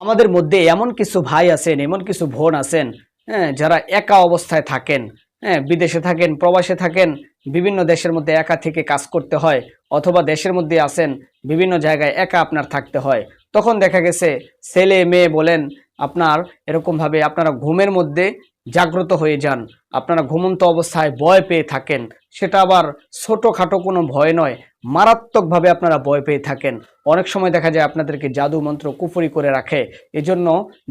আমাদের মধ্যে এমন কিছু ভাই আছেন, এমন কিছু বোন আছেন হ্যাঁ যারা একা অবস্থায় থাকেন হ্যাঁ বিদেশে থাকেন, প্রবাসে থাকেন, বিভিন্ন দেশের মধ্যে একা থেকে কাজ করতে হয় অথবা দেশের মধ্যে আসেন বিভিন্ন জায়গায় একা আপনার থাকতে হয়। তখন দেখা গেছে ছেলে মেয়ে বলেন, আপনার এরকমভাবে আপনারা ঘুমের মধ্যে জাগ্রত হয়ে যান। আপনারা ঘুমন্ত অবস্থায় ভয় পেয়ে থাকেন, সেটা আবার ছোটোখাটো কোনো ভয় নয়, মারাত্মকভাবে আপনারা ভয় পেয়ে থাকেন। অনেক সময় দেখা যায় আপনাদেরকে জাদু মন্ত্র কুফরি করে রাখে, এজন্য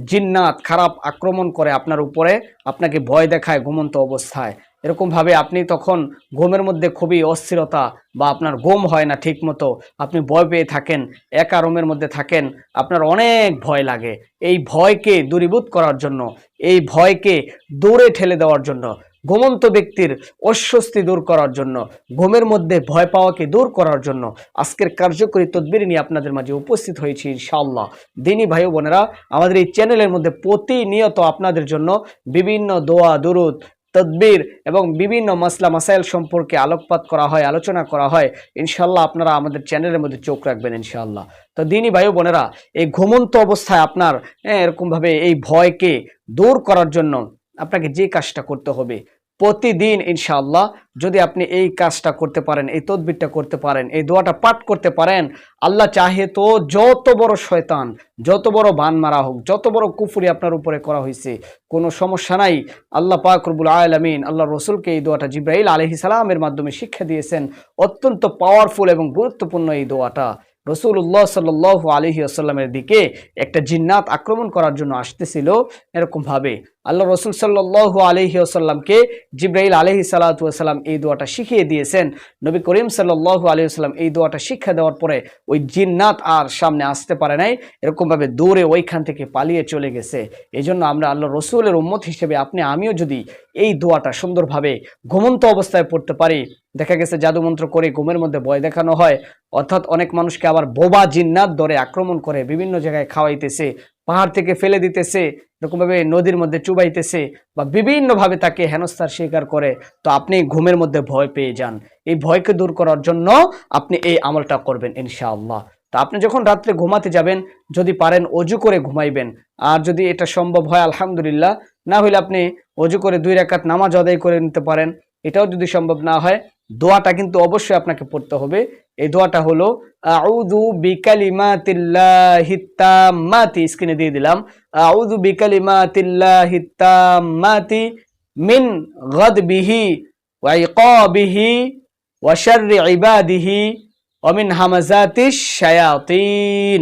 জিন্নাত, খারাপ আক্রমণ করে আপনার উপরে আপনাকে ভয় দেখায় ঘুমন্ত অবস্থায়। এরকমভাবে আপনি তখন ঘুমের মধ্যে খুবই অস্থিরতা বা আপনার ঘুম হয় না ঠিক মতো আপনি ভয় পেয়ে থাকেন, একা রুমের মধ্যে থাকেন, আপনার অনেক ভয় লাগে। এই ভয়কে দূরীভূত করার জন্য, এই ভয়কে দূরে ঠেলে দেওয়ার জন্য ঘুমন্ত ব্যক্তির অস্বস্তি দূর করার জন্য ঘুমের মধ্যে ভয় পাওয়াকে দূর করার জন্য আজকের কার্যকরী তদবির নিয়ে আপনাদের মাঝে উপস্থিত হয়েছি ইনশাআল্লাহ। দিনী ভাই বোনেরা আমাদের এই চ্যানেলের মধ্যে প্রতিনিয়ত আপনাদের জন্য বিভিন্ন দোয়া দুরুদ তদবির এবং বিভিন্ন মাসলা মাসাইল সম্পর্কে আলোকপাত করা হয় আলোচনা করা হয়। ইনশাল্লাহ আপনারা আমাদের চ্যানেলের মধ্যে চোখ রাখবেন ইনশাল্লাহ তো দিনী ভাই বোনেরা এই ঘুমন্ত অবস্থায় আপনার হ্যাঁ, এরকমভাবে এই ভয়কে দূর করার জন্য আপনাকে যে কাজটা করতে হবে প্রতিদিন, ইনশাআল্লাহ, যদি আপনি এই কাজটা করতে পারেন, এই তদবিরটা করতে পারেন, এই দোয়াটা পাঠ করতে পারেন, আল্লাহ চাহে তো যত বড় শয়তান, যত বড় বান মারা হোক, যত বড় কুফুরি আপনার উপরে করা হয়েছে, কোনো সমস্যা নাই। আল্লাহ পাক রব্বুল আলমিন আল্লাহ রসুলকে এই দোয়াটা জিব্রাহিল আলহি সালামের মাধ্যমে শিক্ষা দিয়েছেন। অত্যন্ত পাওয়ারফুল এবং গুরুত্বপূর্ণ এই দোয়াটা। রসুল্লাহ সাল আলহি আসাল্লামের দিকে একটা জিন্নাত আক্রমণ করার জন্য আসতেছিল এরকমভাবে। আল্লাহ রসুল সাল্লাহ আলহি আসাল্লামকে জিব্রাহিল আলহি সাল্লাতাম এই দোয়াটা শিখিয়ে দিয়েছেন। নবী করিম সাল্লাহ আলহি আসাল্লাম এই দোয়াটা শিক্ষা দেওয়ার পরে ওই জিন্নাত আর সামনে আসতে পারে নাই, এরকমভাবে দৌড়ে ওইখান থেকে পালিয়ে চলে গেছে। এই জন্য আমরা আল্লাহ রসুলের উম্মত হিসেবে আপনি আমিও যদি এই দোয়াটা সুন্দরভাবে ঘুমন্ত অবস্থায় পড়তে পারি, দেখা গেছে জাদুমন্ত্র করে ঘুমের মধ্যে ভয় দেখানো হয় অর্থাৎ অনেক মানুষকে আবার বোবা জিন্নাত ধরে আক্রমণ করে বিভিন্ন জায়গায় খাওয়াইতেছে, পাহাড় থেকে ফেলে দিতেছে, এরকমভাবে নদীর মধ্যে চুবাইতেছে বা বিভিন্নভাবে তাকে হেনস্থার স্বীকার করে। তো আপনি ঘুমের মধ্যে ভয় পেয়ে যান। এই ভয়কে দূর করার জন্য আপনি এই আমলটা করবেন ইনশাআল্লাহ। তা আপনি যখন রাত্রে ঘুমাতে যাবেন, যদি পারেন অজু করে ঘুমাইবেন। আর যদি এটা সম্ভব হয়, আলহামদুলিল্লাহ, না হলে আপনি অজু করে দুই রাকাত নামাজ আদায় করে নিতে পারেন। এটাও যদি সম্ভব না হয় দোয়াটা কিন্তু অবশ্যই আপনাকে পড়তে হবে। এই দোয়াটা হলো, আউযু বিকালিমাতিল্লাহি তাম্মাতি স্ক্রিনে দিয়ে দিলাম। আউযু বিকালিমাতিল্লাহি তাম্মাতি মিন গাদবিহি ওয়া ইকাবিহি ওয়া শাররি ইবাদিহি ওয়া মিন হামাজাতিশ শায়াতিন।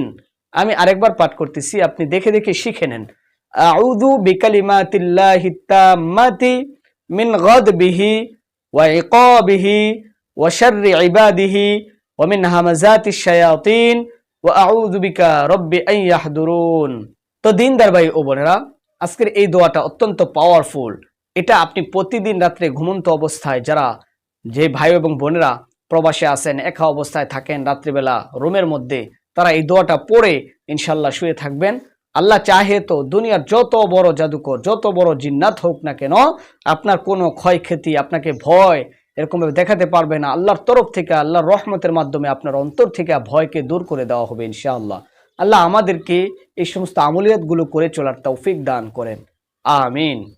আমি আরেকবার পাঠ করতেছি, আপনি দেখে দেখে শিখে নেন। আউযু বিকালিমাতিল্লাহি তাম্মাতি মিন গাদবিহি ওয়া ইকাবিহি ওয়া শাররি ইবাদিহি ومن همزات الشياطين واعوذ بك رب ان يحضرون তো দিনদার ভাই ও বোনেরা আজকের এই দোয়াটা অত্যন্ত পাওয়ারফুল এটা আপনি প্রতিদিন রাত্রে ঘুমন্ত অবস্থায় যারা যে ভাই এবং বোনেরা প্রবাসে আছেন একা অবস্থায় থাকেন রাত্রিবেলা রুমের মধ্যে তারা এই দোয়াটা পড়ে ইনশাল্লাহ শুয়ে থাকবেন আল্লাহ চাহে তো দুনিয়ার যত বড় জাদুকর, যত বড় জিন্নাত হোক না কেন, আপনার কোনো ক্ষয়ক্ষতি, আপনাকে ভয় এরকমভাবে দেখাতে পারবে না। আল্লাহর তরফ থেকে, আল্লাহর রহমতের মাধ্যমে আপনার অন্তর থেকে ভয়কে দূর করে দেওয়া হবে ইনশাআল্লাহ। আল্লাহ আমাদেরকে এই সমস্ত আমলিয়াতগুলো করে চলার তৌফিক দান করেন। আমিন।